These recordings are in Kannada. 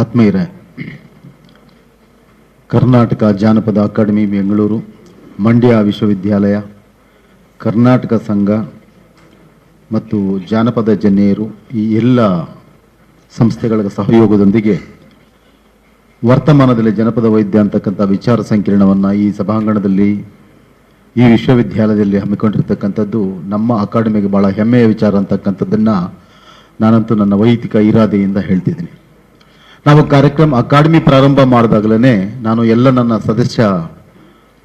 ಆತ್ಮೀಯರೇ, ಕರ್ನಾಟಕ ಜಾನಪದ ಅಕಾಡೆಮಿ, ಬೆಂಗಳೂರು, ಮಂಡ್ಯ ವಿಶ್ವವಿದ್ಯಾಲಯ, ಕರ್ನಾಟಕ ಸಂಘ ಮತ್ತು ಜಾನಪದ ಜನೆಯರು ಈ ಎಲ್ಲ ಸಂಸ್ಥೆಗಳ ಸಹಯೋಗದೊಂದಿಗೆ ವರ್ತಮಾನದಲ್ಲಿ ಜನಪದ ವೈದ್ಯ ಅಂತಕ್ಕಂಥ ವಿಚಾರ ಸಂಕಿರಣವನ್ನು ಈ ಸಭಾಂಗಣದಲ್ಲಿ, ಈ ವಿಶ್ವವಿದ್ಯಾಲಯದಲ್ಲಿ ಹಮ್ಮಿಕೊಂಡಿರ್ತಕ್ಕಂಥದ್ದು ನಮ್ಮ ಅಕಾಡೆಮಿಗೆ ಭಾಳ ಹೆಮ್ಮೆಯ ವಿಚಾರ ಅಂತಕ್ಕಂಥದ್ದನ್ನು ನಾನಂತೂ ನನ್ನ ವೈಯಕ್ತಿಕ ಇರಾದೆಯಿಂದ ಹೇಳ್ತಿದ್ದೀನಿ. ನಾವು ಕಾರ್ಯಕ್ರಮ, ಅಕಾಡೆಮಿ ಪ್ರಾರಂಭ ಮಾಡಿದಾಗಲೇ ನಾನು ಎಲ್ಲ ನನ್ನ ಸದಸ್ಯ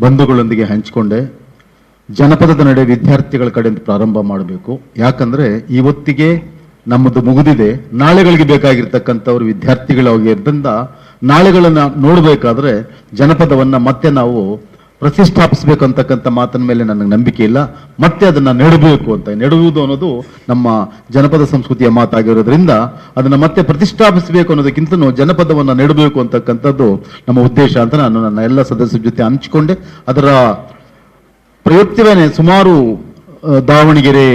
ಬಂಧುಗಳೊಂದಿಗೆ ಹಂಚಿಕೊಂಡೆ. ಜನಪದದ ನಡೆ ವಿದ್ಯಾರ್ಥಿಗಳ ಕಡೆಯಿಂದ ಪ್ರಾರಂಭ ಮಾಡಬೇಕು. ಯಾಕಂದರೆ ಇವತ್ತಿಗೆ ನಮ್ಮದು ಮುಗಿದಿದೆ. ನಾಳೆಗಳಿಗೆ ಬೇಕಾಗಿರ್ತಕ್ಕಂಥವ್ರು ವಿದ್ಯಾರ್ಥಿಗಳಾಗಿರೋದ್ರಿಂದ ನಾಳೆಗಳನ್ನು ನೋಡಬೇಕಾದ್ರೆ ಜನಪದವನ್ನು ಮತ್ತೆ ನಾವು ಪ್ರತಿಷ್ಠಾಪಿಸಬೇಕು ಅಂತಕ್ಕಂಥ ಮಾತಿನ ಮೇಲೆ ನನಗೆ ನಂಬಿಕೆ ಇಲ್ಲ. ಮತ್ತೆ ಅದನ್ನು ನೆಡಬೇಕು ಅಂತ. ನೆಡುವುದು ಅನ್ನೋದು ನಮ್ಮ ಜನಪದ ಸಂಸ್ಕೃತಿಯ ಮಾತಾಗಿರೋದ್ರಿಂದ ಅದನ್ನು ಮತ್ತೆ ಪ್ರತಿಷ್ಠಾಪಿಸಬೇಕು ಅನ್ನೋದಕ್ಕಿಂತ ಜನಪದವನ್ನು ನೆಡಬೇಕು ಅಂತಕ್ಕಂಥದ್ದು ನಮ್ಮ ಉದ್ದೇಶ ಅಂತ ನಾನು ನನ್ನ ಎಲ್ಲ ಸದಸ್ಯರ ಜೊತೆ ಹಂಚಿಕೊಂಡೆ. ಅದರ ಪ್ರಯುಕ್ತವೇನೆ ಸುಮಾರು ದಾವಣಗೆರೆ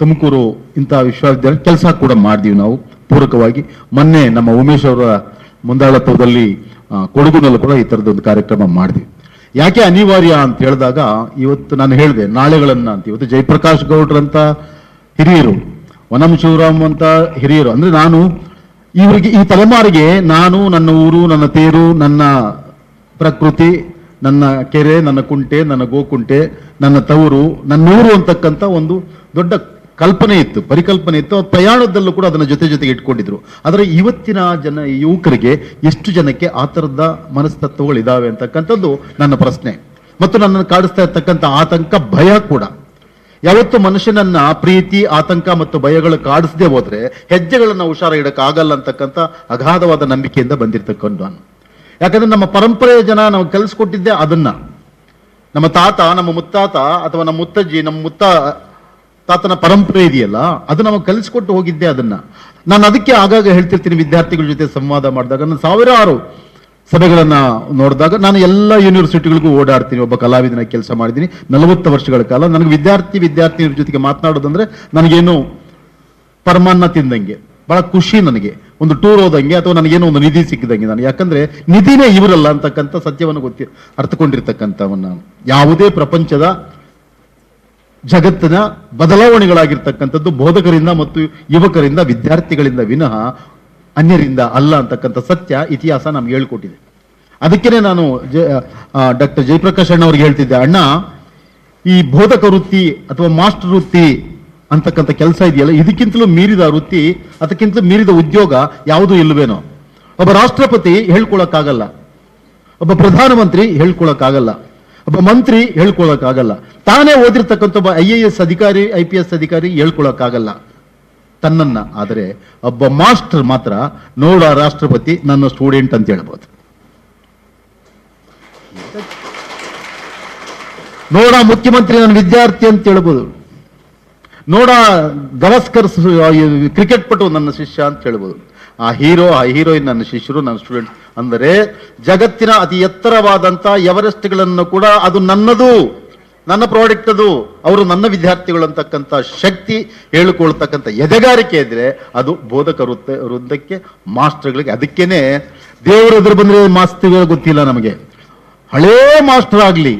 ತುಮಕೂರು ಇಂತಹ ವಿಶ್ವವಿದ್ಯಾಲಯ ಕೆಲಸ ಕೂಡ ಮಾಡಿದೀವಿ ನಾವು ಪೂರಕವಾಗಿ. ಮೊನ್ನೆ ನಮ್ಮ ಉಮೇಶ್ ಅವರ ಮುಂದಾಳತ್ವದಲ್ಲಿ ಕೊಡಗಿನಲ್ಲೂ ಕೂಡ ಈ ಥರದೊಂದು ಕಾರ್ಯಕ್ರಮ ಮಾಡಿದ್ವಿ. ಯಾಕೆ ಅನಿವಾರ್ಯ ಅಂತ ಹೇಳಿದಾಗ, ಇವತ್ತು ನಾನು ಹೇಳಿದೆ, ನಾಳೆಗಳನ್ನ ಅಂತ. ಇವತ್ತು ಜಯಪ್ರಕಾಶ್ ಗೌಡ್ರಂತ ಹಿರಿಯರು, ವನಂ ಶಿವರಾಮ್ ಅಂತ ಹಿರಿಯರು. ಅಂದ್ರೆ ನಾನು ಇವರಿಗೆ, ಈ ತಲೆಮಾರಿಗೆ ನಾನು, ನನ್ನ ಊರು, ನನ್ನ ತೇರು, ನನ್ನ ಪ್ರಕೃತಿ, ನನ್ನ ಕೆರೆ, ನನ್ನ ಕುಂಟೆ, ನನ್ನ ಗೋಕುಂಟೆ, ನನ್ನ ತವರು ನನ್ನ ಊರು ಅಂತಕ್ಕಂಥ ಒಂದು ದೊಡ್ಡ ಕಲ್ಪನೆ ಇತ್ತು, ಪರಿಕಲ್ಪನೆ ಇತ್ತು. ಅವ್ರ ಪ್ರಯಾಣದಲ್ಲೂ ಕೂಡ ಅದನ್ನ ಜೊತೆ ಜೊತೆಗೆ ಇಟ್ಕೊಂಡಿದ್ರು. ಆದರೆ ಇವತ್ತಿನ ಜನ ಯುವಕರಿಗೆ ಎಷ್ಟು ಜನಕ್ಕೆ ಆ ಥರದ ಮನಸ್ತತ್ವಗಳು ಇದಾವೆ ಅಂತಕ್ಕಂಥದ್ದು ನನ್ನ ಪ್ರಶ್ನೆ. ಮತ್ತು ನನ್ನನ್ನು ಕಾಡಿಸ್ತಾ ಇರ್ತಕ್ಕಂಥ ಆತಂಕ, ಭಯ ಕೂಡ. ಯಾವತ್ತು ಮನುಷ್ಯನನ್ನ ಪ್ರೀತಿ, ಆತಂಕ ಮತ್ತು ಭಯಗಳು ಕಾಡಿಸದೆ ಹೋದ್ರೆ ಹೆಜ್ಜೆಗಳನ್ನ ಹುಷಾರ ಇಡೋಕ್ಕಾಗಲ್ಲ ಅಂತಕ್ಕಂಥ ಅಗಾಧವಾದ ನಂಬಿಕೆಯಿಂದ ಬಂದಿರ್ತಕ್ಕಂಥ ಯಾಕಂದ್ರೆ ನಮ್ಮ ಪರಂಪರೆಯ ಜನ ನಾವು ಕಲಿಸ್ಕೊಟ್ಟಿದ್ದೆ ಅದನ್ನ. ನಮ್ಮ ತಾತ, ನಮ್ಮ ಮುತ್ತಾತ ಅಥವಾ ನಮ್ಮ ಮುತ್ತಜ್ಜಿ, ನಮ್ಮ ಮುತ್ತ ತಾತನ ಪರಂಪರೆ ಇದೆಯಲ್ಲ ಅದು ನಾವು ಕಲಿಸ್ಕೊಟ್ಟು ಹೋಗಿದ್ದೆ ಅದನ್ನ. ನಾನು ಅದಕ್ಕೆ ಆಗಾಗ ಹೇಳ್ತಿರ್ತೀನಿ ವಿದ್ಯಾರ್ಥಿಗಳ ಜೊತೆ ಸಂವಾದ ಮಾಡಿದಾಗ. ನಾನು ಸಾವಿರಾರು ಸಭೆಗಳನ್ನ ನೋಡಿದಾಗ ನಾನು ಎಲ್ಲ ಯೂನಿವರ್ಸಿಟಿಗಳಿಗೂ ಓಡಾಡ್ತೀನಿ. ಒಬ್ಬ ಕಲಾವಿದನ ಕೆಲಸ ಮಾಡಿದ್ದೀನಿ. ನಲವತ್ತು ವರ್ಷಗಳ ಕಾಲ ನನಗೆ ವಿದ್ಯಾರ್ಥಿ ವಿದ್ಯಾರ್ಥಿನಿಯರ ಜೊತೆಗೆ ಮಾತನಾಡೋದಂದ್ರೆ ನನಗೇನು ಪರಮಾನ್ನ ತಿಂದಂಗೆ, ಬಹಳ ಖುಷಿ ನನಗೆ. ಒಂದು ಟೂರ್ ಹೋದಂಗೆ ಅಥವಾ ನನಗೇನೋ ಒಂದು ನಿಧಿ ಸಿಕ್ಕಿದಂಗೆ ನಾನು. ಯಾಕಂದ್ರೆ ನಿಧಿನೇ ಇವರಲ್ಲ ಅಂತಕ್ಕಂಥ ಸತ್ಯವನ್ನು ಗೊತ್ತಿ ಅರ್ಥಕೊಂಡಿರ್ತಕ್ಕಂಥವನ್ನ ಯಾವುದೇ ಪ್ರಪಂಚದ ಜಗತ್ತಿನ ಬದಲಾವಣೆಗಳಾಗಿರ್ತಕ್ಕಂಥದ್ದು ಬೋಧಕರಿಂದ ಮತ್ತು ಯುವಕರಿಂದ, ವಿದ್ಯಾರ್ಥಿಗಳಿಂದ ವಿನಃ ಅನ್ಯರಿಂದ ಅಲ್ಲ ಅಂತಕ್ಕಂಥ ಸತ್ಯ, ಇತಿಹಾಸ ನಮ್ಗೆ ಹೇಳ್ಕೊಟ್ಟಿದೆ. ಅದಕ್ಕೇನೆ ನಾನು ಡಾಕ್ಟರ್ ಜಯಪ್ರಕಾಶ್ ಅಣ್ಣ ಅವ್ರಿಗೆ ಹೇಳ್ತಿದ್ದೆ, ಅಣ್ಣ, ಈ ಬೋಧಕ ವೃತ್ತಿ ಅಥವಾ ಮಾಸ್ಟರ್ ವೃತ್ತಿ ಅಂತಕ್ಕಂಥ ಕೆಲಸ ಇದೆಯಲ್ಲ, ಇದಕ್ಕಿಂತಲೂ ಮೀರಿದ ವೃತ್ತಿ, ಅದಕ್ಕಿಂತಲೂ ಮೀರಿದ ಉದ್ಯೋಗ ಯಾವುದೂ ಇಲ್ಲವೇನೋ? ಒಬ್ಬ ರಾಷ್ಟ್ರಪತಿ ಹೇಳ್ಕೊಳಕ್ಕಾಗಲ್ಲ. ಒಬ್ಬ ಪ್ರಧಾನಮಂತ್ರಿ ಹೇಳ್ಕೊಳಕ್ಕಾಗಲ್ಲ. ಒಬ್ಬ ಮಂತ್ರಿ ಹೇಳ್ಕೊಳಕ್ಕಾಗಲ್ಲ ತಾನೇ ಓದಿರ್ತಕ್ಕಂಥ ಒಬ್ಬ ಐ ಎ ಎಸ್ ಅಧಿಕಾರಿ ಐ ಪಿ ಎಸ್ ಅಧಿಕಾರಿ ಹೇಳ್ಕೊಳಕ್ಕಾಗಲ್ಲ ತನ್ನನ್ನ, ಆದರೆ ಒಬ್ಬ ಮಾಸ್ಟರ್ ಮಾತ್ರ ನೋಡ ರಾಷ್ಟ್ರಪತಿ ನನ್ನ ಸ್ಟೂಡೆಂಟ್ ಅಂತ ಹೇಳ್ಬೋದು. ನೋಡ ಮುಖ್ಯಮಂತ್ರಿ ನನ್ನ ವಿದ್ಯಾರ್ಥಿ ಅಂತ ಹೇಳ್ಬೋದು. ನೋಡ ಗವಸ್ಕರ್ ಕ್ರಿಕೆಟ್ ಪಟು ನನ್ನ ಶಿಷ್ಯ ಅಂತ ಹೇಳ್ಬೋದು. ಆ ಹೀರೋ, ಆ ಹೀರೋಯಿನ್ ನನ್ನ ಶಿಷ್ಯರು ನನ್ನ ಸ್ಟೂಡೆಂಟ್. ಅಂದರೆ ಜಗತ್ತಿನ ಅತಿ ಎತ್ತರವಾದಂಥ ಎವರೆಸ್ಟ್ಗಳನ್ನು ಕೂಡ ಅದು ನನ್ನದು, ನನ್ನ ಪ್ರಾಡಕ್ಟ್ ಅದು ಅವರು ನನ್ನ ವಿದ್ಯಾರ್ಥಿಗಳು ಅಂತಕ್ಕಂಥ ಶಕ್ತಿ ಹೇಳಿಕೊಳ್ತಕ್ಕಂಥ ಎದೆಗಾರಿಕೆ ಇದ್ರೆ ಅದು ಬೋಧಕ ವೃತ್ತ, ವೃಂದಕ್ಕೆ, ಮಾಸ್ಟರ್ಗಳಿಗೆ ಅದಕ್ಕೇನೆ ದೇವರು ಎದುರು ಬಂದ್ರೆ ಮಾಸ್ತಿಗಳು ಗೊತ್ತಿಲ್ಲ ನಮಗೆ. ಹಳೇ ಮಾಸ್ಟರ್ ಆಗಲಿ,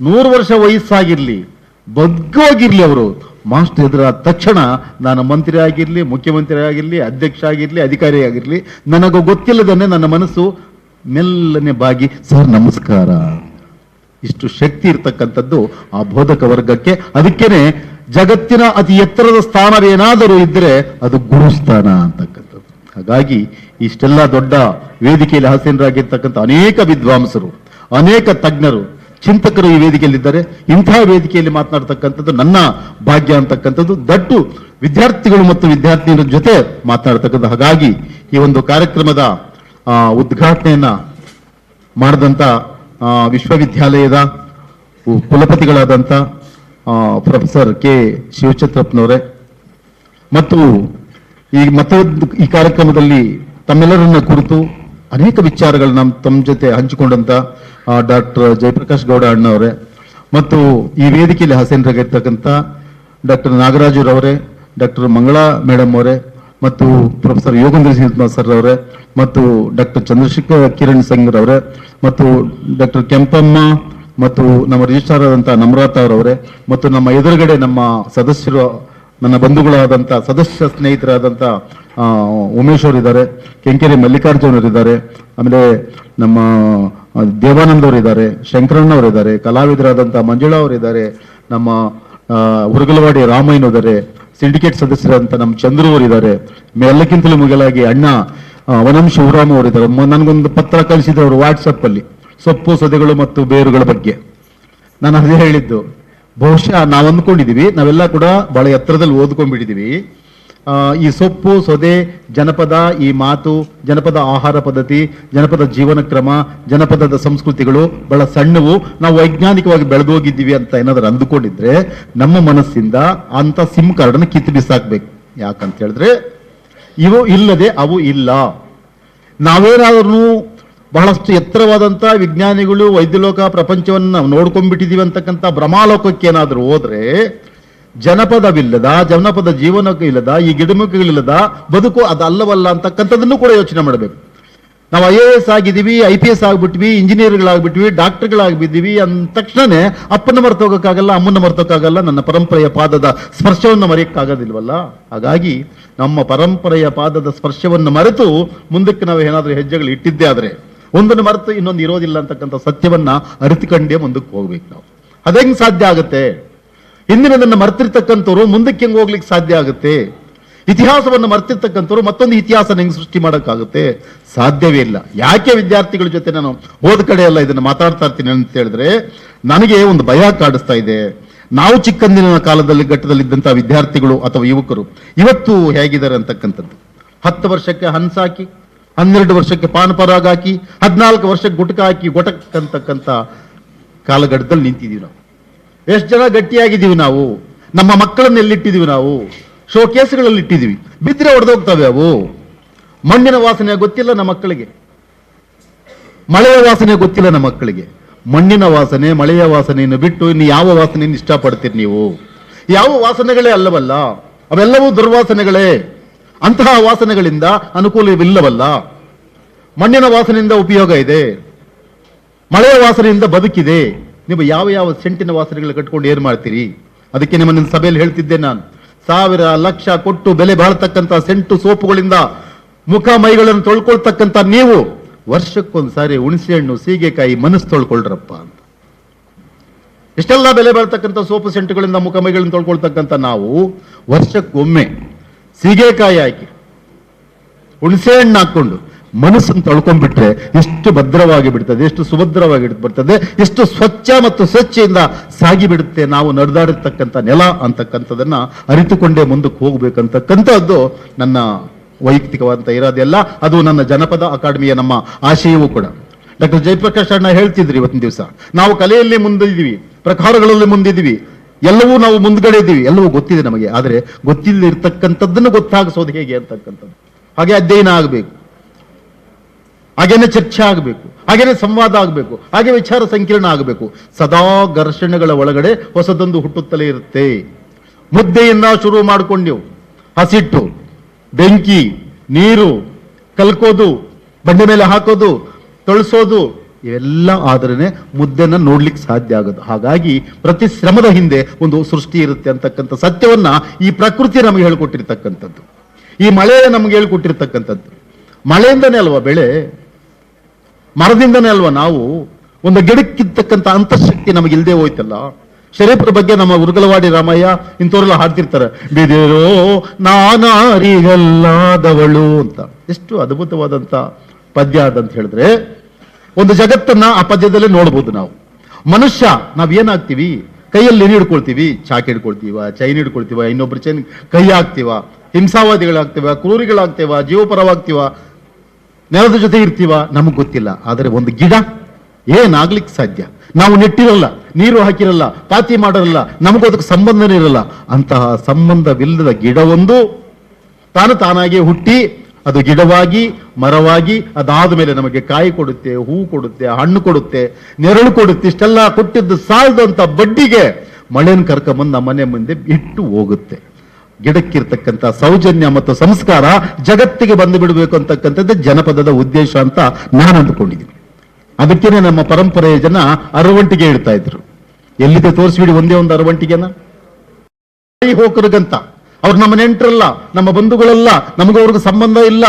ನೂರು ವರ್ಷ ವಯಸ್ಸಾಗಿರಲಿ ಬಗ್ಗೋಗಿರ್ಲಿ ಅವರು. ಮಾಸ್ಟರ್ ಎದುರಾದ ತಕ್ಷಣ ನಾನು ಮಂತ್ರಿ ಆಗಿರಲಿ ಮುಖ್ಯಮಂತ್ರಿ ಆಗಿರಲಿ ಅಧ್ಯಕ್ಷ ಆಗಿರಲಿ ಅಧಿಕಾರಿ ಆಗಿರಲಿ ನನಗೂ ಗೊತ್ತಿಲ್ಲದನ್ನೇ ನನ್ನ ಮನಸ್ಸು ಮೆಲ್ಲನೆ ಬಾಗಿ, ಸರ್, ನಮಸ್ಕಾರ. ಇಷ್ಟು ಶಕ್ತಿ ಇರ್ತಕ್ಕಂಥದ್ದು ಆ ಬೋಧಕ ವರ್ಗಕ್ಕೆ. ಅದಕ್ಕೇನೆ ಜಗತ್ತಿನ ಅತಿ ಎತ್ತರದ ಸ್ಥಾನವೇನಾದರೂ ಇದ್ರೆ ಅದು ಗುರುಸ್ಥಾನ ಅಂತಕ್ಕಂಥದ್ದು. ಹಾಗಾಗಿ ಇಷ್ಟೆಲ್ಲ ದೊಡ್ಡ ವೇದಿಕೆಯಲ್ಲಿ ಹಾಸೀನರಾಗಿರ್ತಕ್ಕಂಥ ಅನೇಕ ವಿದ್ವಾಂಸರು, ಅನೇಕ ತಜ್ಞರು ಚಿಂತಕರು ಈ ವೇದಿಕೆಯಲ್ಲಿದ್ದಾರೆ. ಇಂಥ ವೇದಿಕೆಯಲ್ಲಿ ಮಾತನಾಡ್ತಕ್ಕಂಥದ್ದು ನನ್ನ ಭಾಗ್ಯ ಅಂತಕ್ಕಂಥದ್ದು. ದಟ್ಟು ವಿದ್ಯಾರ್ಥಿಗಳು ಮತ್ತು ವಿದ್ಯಾರ್ಥಿನಿಯರ ಜೊತೆ ಮಾತನಾಡ್ತಕ್ಕಂಥ ಹಾಗಾಗಿ ಈ ಒಂದು ಕಾರ್ಯಕ್ರಮದ ಉದ್ಘಾಟನೆಯನ್ನ ಮಾಡಿದಂಥ ವಿಶ್ವವಿದ್ಯಾಲಯದ ಕುಲಪತಿಗಳಾದಂಥ ಪ್ರೊಫೆಸರ್ ಕೆ. ಶಿವಚತ್ರಪ್ಪನವರೇ ಮತ್ತು ಈ ಮತ್ತೊಂದು, ಈ ಕಾರ್ಯಕ್ರಮದಲ್ಲಿ ತಮ್ಮೆಲ್ಲರನ್ನ ಕುರಿತು ಅನೇಕ ವಿಚಾರಗಳನ್ನ ತಮ್ಮ ಜೊತೆ ಹಂಚಿಕೊಂಡಂತ ಡಾಕ್ಟರ್ ಜಯಪ್ರಕಾಶ್ ಗೌಡ ಅಣ್ಣವರೇ, ಮತ್ತು ಈ ವೇದಿಕೆಯಲ್ಲಿ ಹಾಸೇನರಾಗಿರ್ತಕ್ಕಂಥ ಡಾಕ್ಟರ್ ನಾಗರಾಜುರವರೇ, ಡಾಕ್ಟರ್ ಮಂಗಳಾ ಮೇಡಮ್ ಅವರೇ, ಮತ್ತು ಪ್ರೊಫೆಸರ್ ಯೋಗೇಂದ್ರ ಸಿಂಗ್ ಸರ್ ಅವರೇ, ಮತ್ತು ಡಾಕ್ಟರ್ ಚಂದ್ರಶೇಖರ್ ಕಿರಣ್ ಸಿಂಗ್ ಅವರೇ ಮತ್ತು ಡಾಕ್ಟರ್ ಕೆಂಪಮ್ಮ, ಮತ್ತು ನಮ್ಮ ರಿಜಿಸ್ಟ್ರಾರ್ ಆದಂಥ ನಮ್ರತಾ ಅವರವರೇ, ಮತ್ತು ನಮ್ಮ ಎದುರುಗಡೆ ನಮ್ಮ ಸದಸ್ಯರು, ನನ್ನ ಬಂಧುಗಳಾದಂಥ ಸದಸ್ಯ ಸ್ನೇಹಿತರಾದಂಥ ಉಮೇಶ್ ಅವರಿದ್ದಾರೆ, ಕೆಂಕೆರೆ ಮಲ್ಲಿಕಾರ್ಜುನ್ ಅವರಿದ್ದಾರೆ, ಆಮೇಲೆ ನಮ್ಮ ದೇವಾನಂದ್ ಅವರು ಇದ್ದಾರೆ ಶಂಕರಣ್ಣ ಅವರು ಇದ್ದಾರೆ ಕಲಾವಿದರಾದಂಥ ಮಂಜುಳಾ ಅವರು ಇದ್ದಾರೆ ನಮ್ಮ ಹುರಗಲವಾಡಿ ರಾಮಯ್ಯನ ಇದ್ದಾರೆ ಸಿಂಡಿಕೇಟ್ ಸದಸ್ಯರಂತ ನಮ್ಮ ಚಂದ್ರು ಅವರು ಇದ್ದಾರೆ ಎಲ್ಲಕ್ಕಿಂತಲೂ ಮುಗಿಲಾಗಿ ಅಣ್ಣ ವನಂ ಶಿವರಾಮ್ ಅವರು ಇದ್ದಾರೆ ನನಗೊಂದು ಪತ್ರ ಕಳಿಸಿದ್ರು ಅವರು ವಾಟ್ಸಪ್ ಅಲ್ಲಿ, ಸೊಪ್ಪು, ಸದೆಗಳು ಮತ್ತು ಬೇರುಗಳ ಬಗ್ಗೆ. ನಾನು ಅದೇ ಹೇಳಿದ್ದು, ಬಹುಶಃ ನಾವು ಅಂದ್ಕೊಂಡಿದೀವಿ, ನಾವೆಲ್ಲ ಕೂಡ ಬಹಳ ಎತ್ತರದಲ್ಲಿ ಓದ್ಕೊಂಡ್ಬಿಟ್ಟಿದೀವಿ. ಈ ಸೊಪ್ಪು, ಸೊದೆ, ಜನಪದ, ಈ ಮಾತು, ಜನಪದ ಆಹಾರ ಪದ್ಧತಿ, ಜನಪದ ಜೀವನ ಕ್ರಮ ಜನಪದದ ಸಂಸ್ಕೃತಿಗಳು ಬಹಳ ಸಣ್ಣವು. ನಾವು ವೈಜ್ಞಾನಿಕವಾಗಿ ಬೆಳೆದು ಹೋಗಿದ್ದೀವಿ ಅಂತ ಏನಾದರೂ ಅಂದುಕೊಂಡಿದ್ರೆ ನಮ್ಮ ಮನಸ್ಸಿಂದ ಅಂತ ಸಿಮ್ ಕಾರ್ಡನ್ನು ಕಿತ್ತು ಬಿಸಾಕ್ಬೇಕು. ಯಾಕಂತ ಹೇಳಿದ್ರೆ, ಇವು ಇಲ್ಲದೆ ಅವು ಇಲ್ಲ. ನಾವೇನಾದ್ರೂ ಬಹಳಷ್ಟು ಎತ್ತರವಾದಂಥ ವಿಜ್ಞಾನಿಗಳು, ವೈದ್ಯಲೋಕ ಪ್ರಪಂಚವನ್ನು ನಾವು ನೋಡ್ಕೊಂಡ್ಬಿಟ್ಟಿದೀವಿ ಅಂತಕ್ಕಂಥ ಭ್ರಮಾಲೋಕಕ್ಕೆ ಏನಾದರೂ ಹೋದ್ರೆ ಜನಪದವಿಲ್ಲದ, ಜನಪದ ಜೀವನಕ್ಕೆ ಇಲ್ಲದ, ಈ ಗಿಡಮುಖಗಳಿಲ್ಲದ ಬದುಕು ಅದಲ್ಲವಲ್ಲ ಅಂತಕ್ಕಂಥದ್ದನ್ನು ಕೂಡ ಯೋಚನೆ ಮಾಡಬೇಕು. ನಾವು ಐ ಎ ಎಸ್ ಆಗಿದ್ದೀವಿ, ಐ ಪಿ ಎಸ್ ಆಗಿಬಿಟ್ವಿ, ಇಂಜಿನಿಯರ್ಗಳಾಗ್ಬಿಟ್ವಿ, ಡಾಕ್ಟರ್ಗಳಾಗ್ಬಿದ್ದೀವಿ ಅಂದ ತಕ್ಷಣನೇ ಅಪ್ಪನ ಮರ್ತೋಗಕ್ಕಾಗಲ್ಲ ಅಮ್ಮನ ಮರ್ತೋಕ್ಕಾಗಲ್ಲ ನನ್ನ ಪರಂಪರೆಯ ಪಾದದ ಸ್ಪರ್ಶವನ್ನು ಮರೆಯಕ್ಕಾಗೋದಿಲ್ವಲ್ಲ? ಹಾಗಾಗಿ ನಮ್ಮ ಪರಂಪರೆಯ ಪಾದದ ಸ್ಪರ್ಶವನ್ನು ಮರೆತು ಮುಂದಕ್ಕೆ ನಾವು ಏನಾದರೂ ಹೆಜ್ಜೆಗಳು ಇಟ್ಟಿದ್ದೇ ಆದರೆ, ಒಂದನ್ನು ಮರೆತು ಇನ್ನೊಂದು ಇರೋದಿಲ್ಲ ಅಂತಕ್ಕಂಥ ಸತ್ಯವನ್ನ ಅರಿತುಕೊಂಡೇ ಮುಂದಕ್ಕೆ ಹೋಗ್ಬೇಕು ನಾವು. ಅದೆಂಗ್ ಸಾಧ್ಯ ಆಗುತ್ತೆ? ಹಿಂದಿನದನ್ನ ಮರ್ತಿರ್ತಕ್ಕಂಥವ್ರು ಮುಂದಕ್ಕೆ ಹೆಂಗ್ ಹೋಗ್ಲಿಕ್ಕೆ ಸಾಧ್ಯ ಆಗುತ್ತೆ? ಇತಿಹಾಸವನ್ನು ಮರ್ತಿರ್ತಕ್ಕಂಥವ್ರು ಮತ್ತೊಂದು ಇತಿಹಾಸ ಹೆಂಗ್ ಸೃಷ್ಟಿ ಮಾಡೋಕ್ಕಾಗುತ್ತೆ? ಸಾಧ್ಯವೇ ಇಲ್ಲ. ಯಾಕೆ ವಿದ್ಯಾರ್ಥಿಗಳ ಜೊತೆ ನಾನು ಹೋದ ಕಡೆ ಎಲ್ಲ ಇದನ್ನು ಮಾತಾಡ್ತಾ ಇರ್ತೀನಿ ಅಂತ ಹೇಳಿದ್ರೆ, ನನಗೆ ಒಂದು ಭಯ ಕಾಡಿಸ್ತಾ ಇದೆ. ನಾವು ಚಿಕ್ಕಂದಿನ ಕಾಲದಲ್ಲಿ ಘಟ್ಟದಲ್ಲಿದ್ದಂಥ ವಿದ್ಯಾರ್ಥಿಗಳು ಅಥವಾ ಯುವಕರು, ಇವತ್ತು ಹೇಗಿದ್ದಾರೆ ಅಂತಕ್ಕಂಥದ್ದು? ಹತ್ತು ವರ್ಷಕ್ಕೆ ಹನ್ಸಾಕಿ ಹನ್ನೆರಡು ವರ್ಷಕ್ಕೆ ಪಾನಪರಾಗ ಹಾಕಿ, ಹದಿನಾಲ್ಕು ವರ್ಷಕ್ಕೆ ಗುಟಕ ಹಾಕಿ, ಗೊಟಕ್ ಅಂತಕ್ಕಂಥ ಕಾಲಘಟ್ಟದಲ್ಲಿ ನಿಂತಿದ್ದೀವಿ ನಾವು. ಎಷ್ಟು ಜನ ಗಟ್ಟಿಯಾಗಿದ್ದೀವಿ ನಾವು? ನಮ್ಮ ಮಕ್ಕಳನ್ನ ಎಲ್ಲಿಟ್ಟಿದೀವಿ ನಾವು? ಶೋಕೇಸ್ಗಳಲ್ಲಿ ಇಟ್ಟಿದೀವಿ ಬಿದ್ದರೆ ಹೊಡೆದೋಗ್ತವೆ ಅವು. ಮಣ್ಣಿನ ವಾಸನೆ ಗೊತ್ತಿಲ್ಲ ನಮ್ಮ ಮಕ್ಕಳಿಗೆ. ಮಳೆಯ ವಾಸನೆ ಗೊತ್ತಿಲ್ಲ ನಮ್ಮ ಮಕ್ಕಳಿಗೆ. ಮಣ್ಣಿನ ವಾಸನೆ, ಮಳೆಯ ವಾಸನೆಯನ್ನು ಬಿಟ್ಟು ಇನ್ನು ಯಾವ ವಾಸನೆಯನ್ನು ಇಷ್ಟಪಡ್ತೀರಿ ನೀವು? ಯಾವ ವಾಸನೆಗಳೇ ಅಲ್ಲವಲ್ಲ, ಅವೆಲ್ಲವೂ ದುರ್ವಾಸನೆಗಳೇ. ಅಂತಹ ವಾಸನೆಗಳಿಂದ ಅನುಕೂಲವಿಲ್ಲವಲ್ಲ. ಮಣ್ಣಿನ ವಾಸನೆಯಿಂದ ಉಪಯೋಗ ಇದೆ. ಮಳೆಯ ವಾಸನೆಯಿಂದ ಬದುಕಿದೆ. ನೀವು ಯಾವ ಯಾವ ಸೆಂಟಿನ ವಾಸನೆಗಳು ಕಟ್ಕೊಂಡು ಏನು ಮಾಡ್ತೀರಿ? ಅದಕ್ಕೆ ನಿಮ್ಮನ್ನ ಸಭೆಯಲ್ಲಿ ಹೇಳ್ತಿದ್ದೆ ನಾನು. ಸಾವಿರ ಲಕ್ಷ ಕೊಟ್ಟು ಬೆಲೆ ಬಾಳ್ತಕ್ಕಂತ ಸೆಂಟು ಸೋಪುಗಳಿಂದ ಮುಖ ಮೈಗಳನ್ನು ತೊಳ್ಕೊಳ್ತಕ್ಕಂಥ ನೀವು ವರ್ಷಕ್ಕೊಂದ್ಸಾರಿ ಹುಣಸೆ ಹಣ್ಣು ಸೀಗೆಕಾಯಿ ಮನಸ್ಸು ತೊಳ್ಕೊಳ್ರಪ್ಪ ಅಂತ. ಇಷ್ಟೆಲ್ಲ ಬೆಲೆ ಬಾಳ್ತಕ್ಕಂಥ ಸೋಪು ಸೆಂಟುಗಳಿಂದ ಮುಖ ಮೈಗಳನ್ನು ತೊಳ್ಕೊಳ್ತಕ್ಕಂಥ ನಾವು ವರ್ಷಕ್ಕೊಮ್ಮೆ ಸೀಗೆಕಾಯಿ ಹಾಕಿ ಹುಣಸೆ ಹಣ್ಣು ಹಾಕೊಂಡು ಮನಸ್ಸನ್ನು ತಳ್ಕೊಂಡ್ಬಿಟ್ರೆ ಎಷ್ಟು ಭದ್ರವಾಗಿ ಬಿಡ್ತದೆ, ಎಷ್ಟು ಸುಭದ್ರವಾಗಿ ಬರ್ತದೆ ಎಷ್ಟು ಸ್ವಚ್ಛ ಮತ್ತು ಸ್ವಚ್ಛೆಯಿಂದ ಸಾಗಿ ಬಿಡುತ್ತೆ ನಾವು ನಡೆದಾಡಿರ್ತಕ್ಕಂಥ ನೆಲ ಅಂತಕ್ಕಂಥದನ್ನ ಅರಿತುಕೊಂಡೇ ಮುಂದಕ್ಕೆ ಹೋಗ್ಬೇಕಂತಕ್ಕಂಥದ್ದು ನನ್ನ ವೈಯಕ್ತಿಕವಾದಂತ ಇರೋದೆಲ್ಲ ಅದು ನನ್ನ ಜನಪದ ಅಕಾಡೆಮಿಯ ನಮ್ಮ ಆಶಯವೂ ಕೂಡ. ಡಾಕ್ಟರ್ ಜಯಪ್ರಕಾಶ್ ಅಣ್ಣ ಹೇಳ್ತಿದ್ರು ಇವತ್ತಿನ ದಿವಸ, ನಾವು ಕಲೆಯಲ್ಲಿ ಮುಂದಿದ್ದೀವಿ, ಪ್ರಕಾರಗಳಲ್ಲಿ ಮುಂದಿದ್ದೀವಿ, ಎಲ್ಲವೂ ನಾವು ಮುಂದ್ಗಡೆ ಇದ್ದೀವಿ, ಎಲ್ಲವೂ ಗೊತ್ತಿದೆ ನಮಗೆ, ಆದರೆ ಗೊತ್ತಿಲ್ಲದಿರ್ತಕ್ಕಂಥದ್ದನ್ನು ಗೊತ್ತಾಗಿಸೋದು ಹೇಗೆ ಅಂತಕ್ಕಂಥದ್ದು. ಹಾಗೆ ಅಧ್ಯಯನ ಆಗಬೇಕು. ಹಾಗೇನೆ ಚರ್ಚೆ ಆಗಬೇಕು, ಹಾಗೇನೆ ಸಂವಾದ ಆಗಬೇಕು, ಹಾಗೆ ವಿಚಾರ ಸಂಕಿರಣ ಆಗಬೇಕು. ಸದಾ ಘರ್ಷಣೆಗಳ ಒಳಗಡೆ ಹೊಸದೊಂದು ಹುಟ್ಟುತ್ತಲೇ ಇರುತ್ತೆ. ಮುದ್ದೆಯಿಂದ ಶುರು ಮಾಡಿಕೊಂಡೆವು ಹಸಿಟ್ಟು, ಬೆಂಕಿ, ನೀರು, ಕಲ್ಕೋದು, ಬಂಡೆ ಮೇಲೆ ಹಾಕೋದು, ತೊಳಸೋದು, ಇವೆಲ್ಲ ಆದ್ರೇನೆ ಮುದ್ದೆನ ನೋಡ್ಲಿಕ್ಕೆ ಸಾಧ್ಯ ಆಗೋದು. ಹಾಗಾಗಿ ಪ್ರತಿ ಶ್ರಮದ ಹಿಂದೆ ಒಂದು ಸೃಷ್ಟಿ ಇರುತ್ತೆ ಅಂತಕ್ಕಂಥ ಸತ್ಯವನ್ನ ಈ ಪ್ರಕೃತಿ ನಮಗೆ ಹೇಳ್ಕೊಟ್ಟಿರ್ತಕ್ಕಂಥದ್ದು. ಈ ಮಳೆ ನಮ್ಗೆ ಹೇಳ್ಕೊಟ್ಟಿರ್ತಕ್ಕಂಥದ್ದು. ಮಳೆಯಿಂದನೇ ಅಲ್ವಾ ಬೆಳೆ? ಮರದಿಂದನೇ ಅಲ್ವಾ ನಾವು? ಒಂದು ಗಿಡಕ್ಕಿರ್ತಕ್ಕಂಥ ಅಂತಃಶಕ್ತಿ ನಮಗೆ ಇಲ್ಲದೆ ಹೋಯ್ತಲ್ಲ? ಶರೀಫರ ಬಗ್ಗೆ ನಮ್ಮ ಉರುಗಲವಾಡಿ ರಾಮಯ್ಯ ಇಂಥವ್ರೆಲ್ಲ ಹಾಡ್ತಿರ್ತಾರೆ, ಬಿದಿರೋ ನಾನಾರಿಗಲ್ಲಾದವಳು ಅಂತ. ಎಷ್ಟು ಅದ್ಭುತವಾದಂಥ ಪದ್ಯ ಅದಂತ ಹೇಳಿದ್ರೆ, ಒಂದು ಜಗತ್ತನ್ನ ಆ ಪದ್ಯದಲ್ಲೇ ನೋಡ್ಬೋದು ನಾವು. ಮನುಷ್ಯ, ನಾವೇನಾಗ್ತೀವಿ? ಕೈಯಲ್ಲಿ ಹಿಡ್ಕೊಳ್ತೀವಿ, ಚಾಕ್ ಹಿಡ್ಕೊಳ್ತೀವ, ಚೈನ್ ಹಿಡ್ಕೊಳ್ತೀವ, ಇನ್ನೊಬ್ರು ಚೈನ್ ಕೈ ಹಾಕ್ತೀವ, ಹಿಂಸಾವಾದಿಗಳಾಗ್ತೀವ, ಕ್ರೂರಿಗಳಾಗ್ತೀವ, ಜೀವಪರವಾಗ್ತೀವ ನೆಲದ ಜೊತೆ ಇರ್ತೀವ? ನಮಗೆ ಗೊತ್ತಿಲ್ಲ. ಆದರೆ ಒಂದು ಗಿಡ ಏನಾಗ್ಲಿಕ್ಕೆ ಸಾಧ್ಯ? ನಾವು ನೆಟ್ಟಿರಲ್ಲ, ನೀರು ಹಾಕಿರಲ್ಲ, ಪಾತಿ ಮಾಡಿರಲ್ಲ, ನಮಗೂ ಅದಕ್ಕೆ ಸಂಬಂಧನೇ ಇರಲ್ಲ. ಅಂತಹ ಸಂಬಂಧವಿಲ್ಲದ ಗಿಡವೊಂದು ತಾನು ತಾನಾಗಿ ಹುಟ್ಟಿ, ಅದು ಗಿಡವಾಗಿ, ಮರವಾಗಿ, ಅದಾದ ಮೇಲೆ ನಮಗೆ ಕಾಯಿ ಕೊಡುತ್ತೆ, ಹೂ ಕೊಡುತ್ತೆ, ಹಣ್ಣು ಕೊಡುತ್ತೆ, ನೆರಳು ಕೊಡುತ್ತೆ, ಇಷ್ಟೆಲ್ಲ ಕೊಟ್ಟಿದ್ದು ಸಾಲದಂತ ಬಡ್ಡಿಗೆ ಮಳೆನ ಕರ್ಕೊಂಬಂದು ನಮ್ಮ ಮನೆ ಮುಂದೆ ಬಿಟ್ಟು ಹೋಗುತ್ತೆ. ಗಿಡಕ್ಕಿರ್ತಕ್ಕಂಥ ಸೌಜನ್ಯ ಮತ್ತು ಸಂಸ್ಕಾರ ಜಗತ್ತಿಗೆ ಬಂದು ಬಿಡಬೇಕು ಅಂತಕ್ಕಂಥದ್ದು ಜನಪದದ ಉದ್ದೇಶ ಅಂತ ನಾನು ಅಂದುಕೊಂಡಿದ್ದೀನಿ. ಅದಕ್ಕೇನೆ ನಮ್ಮ ಪರಂಪರೆಯ ಜನ ಅರವಂಟಿಗೆ ಇಡ್ತಾ ಇದ್ರು. ಎಲ್ಲಿದೆ ತೋರಿಸ್ಬಿಡಿ ಒಂದೇ ಒಂದು ಅರವಂಟಿಗೆನ ಹೋಕರಿಗಂತ. ಅವ್ರು ನಮ್ಮ ನೆಂಟರಲ್ಲ, ನಮ್ಮ ಬಂಧುಗಳಲ್ಲ, ನಮಗೂ ಅವ್ರಿಗೂ ಸಂಬಂಧ ಇಲ್ಲ.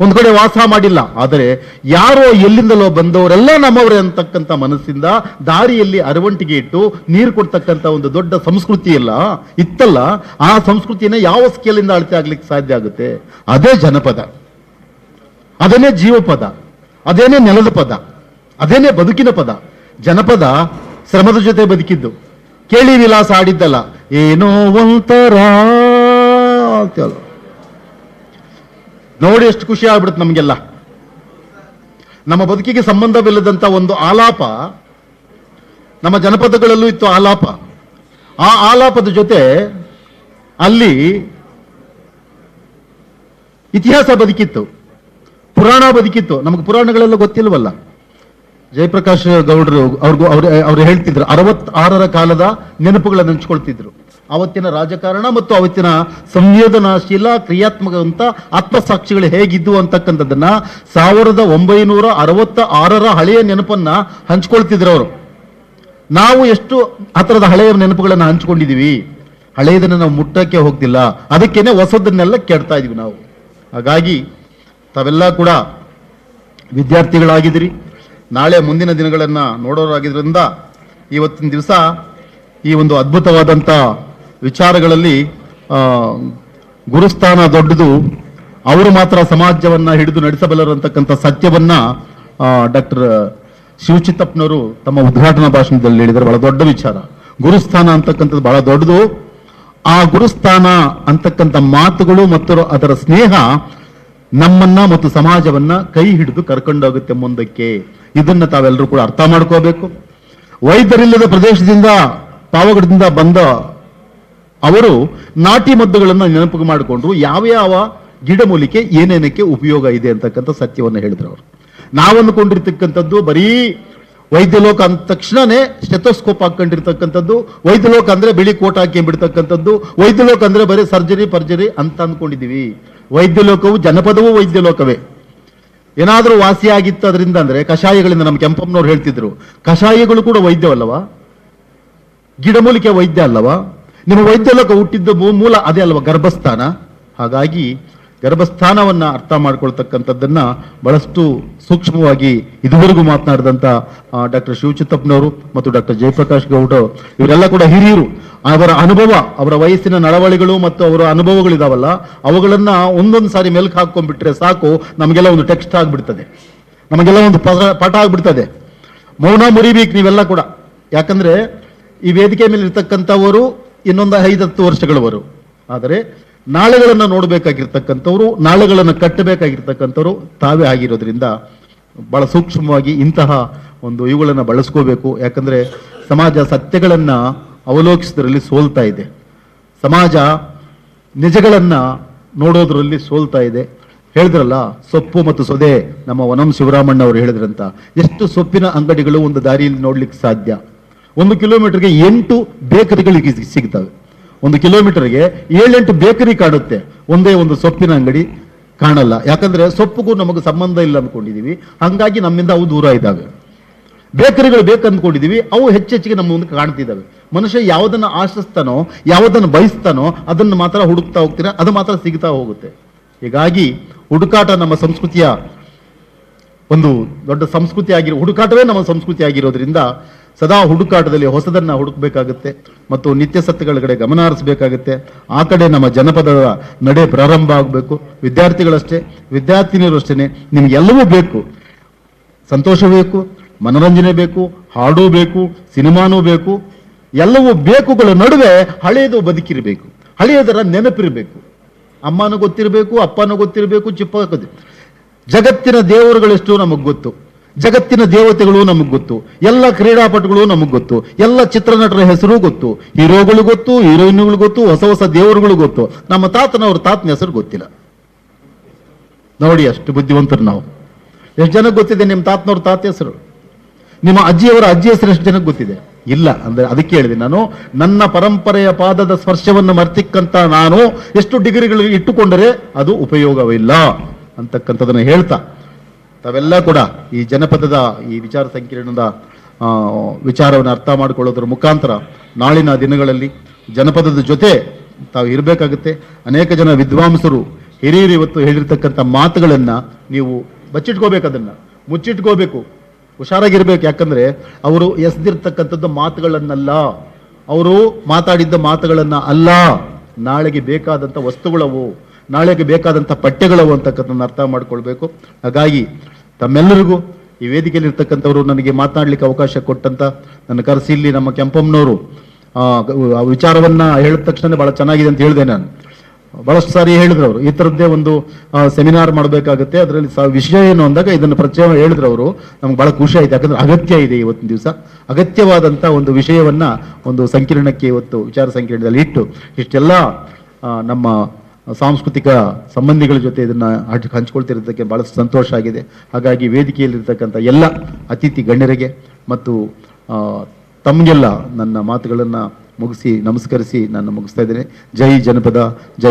ಒಂದು ಕಡೆ ವಾಸ ಮಾಡಿಲ್ಲ. ಆದರೆ ಯಾರೋ ಎಲ್ಲಿಂದಲೋ ಬಂದವರೆಲ್ಲ ನಮ್ಮವರೇ ಅಂತಕ್ಕಂಥ ಮನಸ್ಸಿಂದ ದಾರಿಯಲ್ಲಿ ಅರವಂಟಿಗೆ ಇಟ್ಟು ನೀರು ಕೊಡ್ತಕ್ಕಂಥ ಒಂದು ದೊಡ್ಡ ಸಂಸ್ಕೃತಿ ಇಲ್ಲ. ಇತ್ತಲ್ಲ. ಆ ಸಂಸ್ಕೃತಿನ ಯಾವ ಸ್ಕೇಲಿಂದ ಅಳತೆ ಆಗ್ಲಿಕ್ಕೆ ಸಾಧ್ಯ ಆಗುತ್ತೆ? ಅದೇ ಜನಪದ. ಅದೇನೇ ಜೀವಪದ. ಅದೇನೇ ನೆಲದ ಪದ. ಅದೇನೇ ಬದುಕಿನ ಪದ. ಜನಪದ ಶ್ರಮದ ಜೊತೆ ಬದುಕಿದ್ದು. ಕೇಳಿ ವಿಲಾಸ ಆಡಿದ್ದಲ್ಲ ಏನೋ ಒಂಥರ ನೋಡಿ ಎಷ್ಟು ಖುಷಿ ಆಗ್ಬಿಡುತ್ತೆ ನಮಗೆಲ್ಲ. ನಮ್ಮ ಬದುಕಿಗೆ ಸಂಬಂಧವಿಲ್ಲದಂತ ಒಂದು ಆಲಾಪ ನಮ್ಮ ಜನಪದಗಳಲ್ಲೂ ಇತ್ತು ಆಲಾಪ. ಆ ಆಲಾಪದ ಜೊತೆ ಅಲ್ಲಿ ಇತಿಹಾಸ ಬದುಕಿತ್ತು, ಪುರಾಣ ಬದುಕಿತ್ತು. ನಮಗೆ ಪುರಾಣಗಳೆಲ್ಲ ಗೊತ್ತಿಲ್ವಲ್ಲ. ಜಯಪ್ರಕಾಶ್ ಗೌಡರು ಅವ್ರಿಗೂ ಅವ್ರು ಅವ್ರು ಹೇಳ್ತಿದ್ರು, ಅರವತ್ತಾರರ ಕಾಲದ ನೆನಪುಗಳನ್ನು ಹಂಚ್ಕೊಳ್ತಿದ್ರು. ಅವತ್ತಿನ ರಾಜಕಾರಣ ಮತ್ತು ಅವತ್ತಿನ ಸಂವೇದನಾಶೀಲ ಕ್ರಿಯಾತ್ಮಕ ಆತ್ಮಸಾಕ್ಷಿಗಳು ಹೇಗಿದ್ದು ಅಂತಕ್ಕಂಥದ್ದನ್ನ ಸಾವಿರದ ಒಂಬೈನೂರ ಅರವತ್ತ ಆರರ ಹಳೆಯ ನೆನಪನ್ನ ಹಂಚ್ಕೊಳ್ತಿದ್ರು ಅವರು. ನಾವು ಎಷ್ಟು ಆ ಥರದ ಹಳೆಯ ನೆನಪುಗಳನ್ನು ಹಂಚ್ಕೊಂಡಿದೀವಿ. ಹಳೆಯದನ್ನ ನಾವು ಮುಟ್ಟಕ್ಕೆ ಹೋಗ್ತಿಲ್ಲ. ಅದಕ್ಕೇನೆ ಹೊಸದನ್ನೆಲ್ಲ ಕೆಡ್ತಾ ಇದೀವಿ ನಾವು. ಹಾಗಾಗಿ ತಾವೆಲ್ಲ ಕೂಡ ವಿದ್ಯಾರ್ಥಿಗಳಾಗಿದ್ರಿ ನಾಳೆ ಮುಂದಿನ ದಿನಗಳನ್ನು ನೋಡೋರಾಗಿದ್ರಿಂದ ಇವತ್ತಿನ ದಿವಸ ಈ ಒಂದು ಅದ್ಭುತವಾದಂಥ ವಿಚಾರಗಳಲ್ಲಿ ಗುರುಸ್ಥಾನ ದೊಡ್ಡದು, ಅವರು ಮಾತ್ರ ಸಮಾಜವನ್ನ ಹಿಡಿದು ನಡೆಸಬಲ್ಲರು ಅಂತಕ್ಕಂಥ ಸತ್ಯವನ್ನ ಡಾಕ್ಟರ್ ಶಿವಚಿತ್ತಪ್ಪನವರು ತಮ್ಮ ಉದ್ಘಾಟನಾ ಭಾಷಣದಲ್ಲಿ ಹೇಳಿದರು ಬಹಳ ದೊಡ್ಡ ವಿಚಾರ. ಗುರುಸ್ಥಾನ ಅಂತಕ್ಕಂಥದ್ದು ಬಹಳ ದೊಡ್ಡದು. ಆ ಗುರುಸ್ಥಾನ ಅಂತಕ್ಕಂಥ ಮಾತುಗಳು ಮತ್ತು ಅದರ ಸ್ನೇಹ ನಮ್ಮನ್ನ ಮತ್ತು ಸಮಾಜವನ್ನ ಕೈ ಹಿಡಿದು ಕರ್ಕೊಂಡೋಗುತ್ತೆ ಮುಂದಕ್ಕೆ. ಇದನ್ನ ತಾವೆಲ್ಲರೂ ಕೂಡ ಅರ್ಥ ಮಾಡ್ಕೋಬೇಕು. ವೈದ್ಯರಿಲ್ಲದ ಪ್ರದೇಶದಿಂದ, ಪಾವಗಡದಿಂದ ಬಂದ ಅವರು ನಾಟಿ ಮದ್ದುಗಳನ್ನು ನೆನಪು ಮಾಡಿಕೊಂಡ್ರು ಯಾವ ಯಾವ ಗಿಡಮೂಲಿಕೆ ಏನೇನಕ್ಕೆ ಉಪಯೋಗ ಇದೆ ಅಂತಕ್ಕಂಥ ಸತ್ಯವನ್ನು ಹೇಳಿದ್ರು ಅವರು. ನಾವು ಅಂದ್ಕೊಂಡಿರ್ತಕ್ಕಂಥದ್ದು ಬರೀ ವೈದ್ಯಲೋಕ ಅಂದ ತಕ್ಷಣನೇ ಸ್ಟೆಥೋಸ್ಕೋಪ್ ಹಾಕೊಂಡಿರ್ತಕ್ಕಂಥದ್ದು ವೈದ್ಯಲೋಕ ಅಂದ್ರೆ ಬಿಳಿ ಕೋಟ್ ಹಾಕಿ ಬಿಡ್ತಕ್ಕಂಥದ್ದು ವೈದ್ಯ ಲೋಕ ಅಂದ್ರೆ ಬರೀ ಸರ್ಜರಿ, ಪರ್ಜರಿ ಅಂತ ಅಂದ್ಕೊಂಡಿದ್ದೀವಿ ವೈದ್ಯಲೋಕವು ಜನಪದವೂ ವೈದ್ಯ ಲೋಕವೇ. ಏನಾದರೂ ವಾಸಿಯಾಗಿತ್ತು ಅದರಿಂದ ಅಂದ್ರೆ ಕಷಾಯಗಳಿಂದ ನಮ್ಮ ಕೆಂಪಮ್ಮನವ್ರು ಹೇಳ್ತಿದ್ರು. ಕಷಾಯಗಳು ಕೂಡ ವೈದ್ಯವಲ್ಲವಾ? ಗಿಡಮೂಲಿಕೆ ವೈದ್ಯ ಅಲ್ಲವಾ? ನಿಮ್ಮ ವೈದ್ಯ ಲೋಕ ಹುಟ್ಟಿದ್ದ ಮೂಲ ಅದೇ ಅಲ್ವಾ, ಗರ್ಭಸ್ಥಾನ? ಹಾಗಾಗಿ ಗರ್ಭಸ್ಥಾನವನ್ನ ಅರ್ಥ ಮಾಡ್ಕೊಳ್ತಕ್ಕಂಥದ್ದನ್ನ ಬಹಳಷ್ಟು ಸೂಕ್ಷ್ಮವಾಗಿ ಇದುವರೆಗೂ ಮಾತನಾಡಿದಂತ ಡಾಕ್ಟರ್ ಶಿವಚಿತ್ತಪ್ಪನವರು ಮತ್ತು ಡಾಕ್ಟರ್ ಜಯಪ್ರಕಾಶ್ ಗೌಡ, ಇವರೆಲ್ಲ ಕೂಡ ಹಿರಿಯರು. ಅವರ ಅನುಭವ, ಅವರ ವಯಸ್ಸಿನ ನಡವಳಿಗಳು ಮತ್ತು ಅವರ ಅನುಭವಗಳಿದಾವಲ್ಲ, ಅವುಗಳನ್ನ ಒಂದೊಂದು ಸಾರಿ ಮೆಲ್ಕ್ ಹಾಕೊಂಡ್ಬಿಟ್ರೆ ಸಾಕು, ನಮಗೆಲ್ಲ ಒಂದು ಟೆಕ್ಸ್ಟ್ ಆಗಿಬಿಡ್ತದೆ. ನಮಗೆಲ್ಲ ಒಂದು ಪಾಠ ಆಗ್ಬಿಡ್ತದೆ. ಮೌನ ಮುರಿಬೇಕು ನೀವೆಲ್ಲ ಕೂಡ. ಯಾಕಂದ್ರೆ ಈ ವೇದಿಕೆ ಮೇಲೆ ಇರ್ತಕ್ಕಂಥವರು ಇನ್ನೊಂದು ಐದು ಹತ್ತು ವರ್ಷಗಳವರು. ಆದರೆ ನಾಳೆಗಳನ್ನು ನೋಡಬೇಕಾಗಿರ್ತಕ್ಕಂಥವ್ರು, ನಾಳೆಗಳನ್ನು ಕಟ್ಟಬೇಕಾಗಿರ್ತಕ್ಕಂಥವ್ರು ತಾವೇ ಆಗಿರೋದ್ರಿಂದ ಬಹಳ ಸೂಕ್ಷ್ಮವಾಗಿ ಇಂತಹ ಒಂದು ಇವುಗಳನ್ನು ಬಳಸ್ಕೋಬೇಕು. ಯಾಕಂದರೆ ಸಮಾಜ ಸತ್ಯಗಳನ್ನು ಅವಲೋಕಿಸೋದ್ರಲ್ಲಿ ಸೋಲ್ತಾ ಇದೆ. ಸಮಾಜ ನಿಜಗಳನ್ನು ನೋಡೋದ್ರಲ್ಲಿ ಸೋಲ್ತಾ ಇದೆ. ಹೇಳಿದ್ರಲ್ಲ, ಸೊಪ್ಪು ಮತ್ತು ಸೊದೆ, ನಮ್ಮ ವನಂ ಶಿವರಾಮಣ್ಣ ಅವರು ಹೇಳಿದ್ರಂತ. ಎಷ್ಟು ಸೊಪ್ಪಿನ ಅಂಗಡಿಗಳು ಒಂದು ದಾರಿಯಲ್ಲಿ ನೋಡ್ಲಿಕ್ಕೆ ಸಾಧ್ಯ? ಒಂದು ಕಿಲೋಮೀಟರ್ಗೆ ಎಂಟು ಬೇಕರಿಗಳಿಗೆ ಸಿಗ್ತವೆ. ಒಂದು ಕಿಲೋಮೀಟರ್ಗೆ ಏಳೆಂಟು ಬೇಕರಿ ಕಾಣುತ್ತೆ ಒಂದೇ ಒಂದು ಸೊಪ್ಪಿನ ಅಂಗಡಿ ಕಾಣಲ್ಲ. ಯಾಕಂದ್ರೆ ಸೊಪ್ಪುಗೂ ನಮಗೆ ಸಂಬಂಧ ಇಲ್ಲ ಅಂದ್ಕೊಂಡಿದ್ದೀವಿ ಹಂಗಾಗಿ ನಮ್ಮಿಂದ ಅವು ದೂರ ಇದ್ದಾವೆ. ಬೇಕರಿಗಳು ಬೇಕಂದ್ಕೊಂಡಿದ್ದೀವಿ ಅವು ಹೆಚ್ಚೆಚ್ಚಿಗೆ ನಮ್ಮ ಮುಂದೆ ಕಾಣ್ತಿದ್ದಾವೆ. ಮನುಷ್ಯ ಯಾವುದನ್ನು ಆಶಿಸ್ತಾನೋ, ಯಾವುದನ್ನು ಬಯಸ್ತಾನೋ, ಅದನ್ನು ಮಾತ್ರ ಹುಡುಕ್ತಾ ಹೋಗ್ತೀರಾ? ಅದು ಮಾತ್ರ ಸಿಗ್ತಾ ಹೋಗುತ್ತೆ. ಹೀಗಾಗಿ ಹುಡುಕಾಟ ನಮ್ಮ ಸಂಸ್ಕೃತಿಯ ಒಂದು ದೊಡ್ಡ ಸಂಸ್ಕೃತಿ ಆಗಿರೋ ಹುಡುಕಾಟವೇ ನಮ್ಮ ಸಂಸ್ಕೃತಿ ಆಗಿರೋದ್ರಿಂದ ಸದಾ ಹುಡುಕಾಟದಲ್ಲಿ ಹೊಸದನ್ನ ಹುಡುಕಬೇಕಾಗುತ್ತೆ ಮತ್ತು ನಿತ್ಯ ಸತ್ಯಗಳ ಕಡೆ ಗಮನ ಹರಿಸಬೇಕಾಗುತ್ತೆ. ಆ ಕಡೆ ನಮ್ಮ ಜನಪದದ ನಡೆ ಪ್ರಾರಂಭ ಆಗಬೇಕು. ವಿದ್ಯಾರ್ಥಿಗಳಷ್ಟೇ ವಿದ್ಯಾರ್ಥಿನಿಯರು ಅಷ್ಟೇ ನಿಮ್ಗೆಲ್ಲವೂ ಬೇಕು. ಸಂತೋಷ ಬೇಕು, ಮನೋರಂಜನೆ ಬೇಕು, ಹಾಡೂ ಬೇಕು, ಸಿನಿಮಾನೂ ಬೇಕು. ಎಲ್ಲವೂ ಬೇಕುಗಳ ನಡುವೆ ಹಳೆಯದು ಬದುಕಿರಬೇಕು. ಹಳೆಯದರ ನೆನಪಿರಬೇಕು. ಅಮ್ಮನೂ ಗೊತ್ತಿರಬೇಕು, ಅಪ್ಪನೂ ಗೊತ್ತಿರಬೇಕು, ಚಿಪ್ಪ ಜಗತ್ತಿನ ದೇವರುಗಳೆಷ್ಟು ನಮಗೆ ಗೊತ್ತು. ಜಗತ್ತಿನ ದೇವತೆಗಳು ನಮಗೆ ಗೊತ್ತು, ಎಲ್ಲ ಕ್ರೀಡಾಪಟುಗಳು ನಮಗೆ ಗೊತ್ತು, ಎಲ್ಲ ಚಿತ್ರನಟರ ಹೆಸರು ಗೊತ್ತು, ಹೀರೋಗಳು ಗೊತ್ತು, ಹೀರೋಯಿನ್ಗಳು ಗೊತ್ತು, ಹೊಸ ಹೊಸ ದೇವರುಗಳು ಗೊತ್ತು. ನಮ್ಮ ತಾತನವ್ರ ತಾತನ ಹೆಸರು ಗೊತ್ತಿಲ್ಲ. ನೋಡಿ ಅಷ್ಟು ಬುದ್ಧಿವಂತರು ನಾವು. ಎಷ್ಟು ಜನಕ್ಕೆ ಗೊತ್ತಿದೆ ನಿಮ್ಮ ತಾತನವ್ರ ತಾತ ಹೆಸರು? ನಿಮ್ಮ ಅಜ್ಜಿಯವರ ಅಜ್ಜಿ ಹೆಸರು ಎಷ್ಟು ಜನಕ್ಕೆ ಗೊತ್ತಿದೆ? ಇಲ್ಲ, ಅಂದ್ರೆ ಅದಕ್ಕೆ ಹೇಳಿದೆ ನಾನು, ನನ್ನ ಪರಂಪರೆಯ ಪಾದದ ಸ್ಪರ್ಶವನ್ನು ಮರ್ತಿಕ್ಕಂತ ನಾನು ಎಷ್ಟು ಡಿಗ್ರಿಗಳು ಇಟ್ಟುಕೊಂಡರೆ ಅದು ಉಪಯೋಗವಿಲ್ಲ ಅಂತಕ್ಕಂಥದನ್ನು ಹೇಳ್ತಾ. ತಾವೆಲ್ಲ ಕೂಡ ಈ ಜನಪದದ ಈ ವಿಚಾರ ಸಂಕಿರಣದ ವಿಚಾರವನ್ನು ಅರ್ಥ ಮಾಡಿಕೊಳ್ಳೋದ್ರ ಮುಖಾಂತರ ನಾಳಿನ ದಿನಗಳಲ್ಲಿ ಜನಪದದ ಜೊತೆ ತಾವು ಇರಬೇಕಾಗುತ್ತೆ. ಅನೇಕ ಜನ ವಿದ್ವಾಂಸರು, ಹಿರಿಯರು ಇವತ್ತು ಹೇಳಿರ್ತಕ್ಕಂಥ ಮಾತುಗಳನ್ನು ನೀವು ಬಚ್ಚಿಟ್ಕೋಬೇಕು ಅದನ್ನು. ಮುಚ್ಚಿಟ್ಕೋಬೇಕು. ಹುಷಾರಾಗಿರ್ಬೇಕು. ಯಾಕಂದರೆ ಅವರು ಎಸ್ದಿರ್ತಕ್ಕಂಥದ್ದು ಮಾತುಗಳನ್ನಲ್ಲ. ಅವರು ಮಾತಾಡಿದ್ದ ಮಾತುಗಳನ್ನು ಅಲ್ಲ. ನಾಳೆಗೆ ಬೇಕಾದಂಥ ವಸ್ತುಗಳವು. ನಾಳೆಗೆ ಬೇಕಾದಂಥ ಪಠ್ಯಗಳವು ಅಂತಕ್ಕಂಥದ್ದನ್ನು ಅರ್ಥ ಮಾಡಿಕೊಳ್ಬೇಕು. ಹಾಗಾಗಿ ತಮ್ಮೆಲ್ಲರಿಗೂ ಈ ವೇದಿಕೆಯಲ್ಲಿ ಇರ್ತಕ್ಕಂಥವ್ರು ನನಗೆ ಮಾತನಾಡಲಿಕ್ಕೆ ಅವಕಾಶ ಕೊಟ್ಟಂತ ನನ್ನ ಕರೆಸಿ ಇಲ್ಲಿ ನಮ್ಮ ಕೆಂಪಮ್ಮನವರು ವಿಚಾರವನ್ನ ಹೇಳಿದ ತಕ್ಷಣ ಬಹಳ ಚೆನ್ನಾಗಿದೆ ಅಂತ ಹೇಳಿದೆ ನಾನು. ಬಹಳಷ್ಟು ಸಾರಿ ಹೇಳಿದ್ರು ಅವರು ಈ ಥರದ್ದೇ ಒಂದು ಸೆಮಿನಾರ್ ಮಾಡಬೇಕಾಗುತ್ತೆ. ಅದರಲ್ಲಿ ವಿಷಯ ಏನು ಅಂದಾಗ ಇದನ್ನು ಪ್ರಚಯ ಹೇಳಿದ್ರು ಅವರು ನಮ್ಗೆ ಬಹಳ ಖುಷಿ ಆಯ್ತು. ಯಾಕಂದ್ರೆ ಅಗತ್ಯ ಇದೆ ಇವತ್ತಿನ ದಿವಸ. ಅಗತ್ಯವಾದಂಥ ಒಂದು ವಿಷಯವನ್ನ ಒಂದು ಸಂಕೀರ್ಣಕ್ಕೆ ಇವತ್ತು ವಿಚಾರ ಸಂಕಿರಣದಲ್ಲಿ ಇಟ್ಟು ಇಷ್ಟೆಲ್ಲ ನಮ್ಮ ಸಾಂಸ್ಕೃತಿಕ ಸಂಬಂಧಿಗಳ ಜೊತೆ ಇದನ್ನ ಹಂಚ್- ಬಹಳ ಸಂತೋಷ ಆಗಿದೆ. ಹಾಗಾಗಿ ವೇದಿಕೆಯಲ್ಲಿರ್ತಕ್ಕಂಥ ಎಲ್ಲ ಅತಿಥಿ ಗಣ್ಯರಿಗೆ ಮತ್ತು ತಮಗೆಲ್ಲ ನನ್ನ ಮಾತುಗಳನ್ನು ಮುಗಿಸಿ, ನಮಸ್ಕರಿಸಿ ನಾನು ಮುಗಿಸ್ತಾ ಇದ್ದೇನೆ. ಜೈ ಜನಪದ, ಜೈ